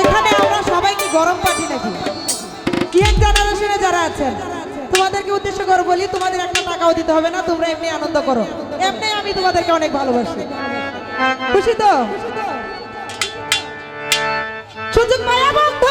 এখানে আমরা সবাই কি গরম পাঠি নাকি ইয়াং জেনারেশনে যারা আছেন, তোমাদেরকে উদ্দেশ্য করে বলি, তোমাদের একটা টাকাও দিতে হবে না, তোমরা এমনি আনন্দ করো। এমনি আমি তোমাদেরকে অনেক ভালোবাসি। খুশি তো? সুযোগ পায়া বন্ধু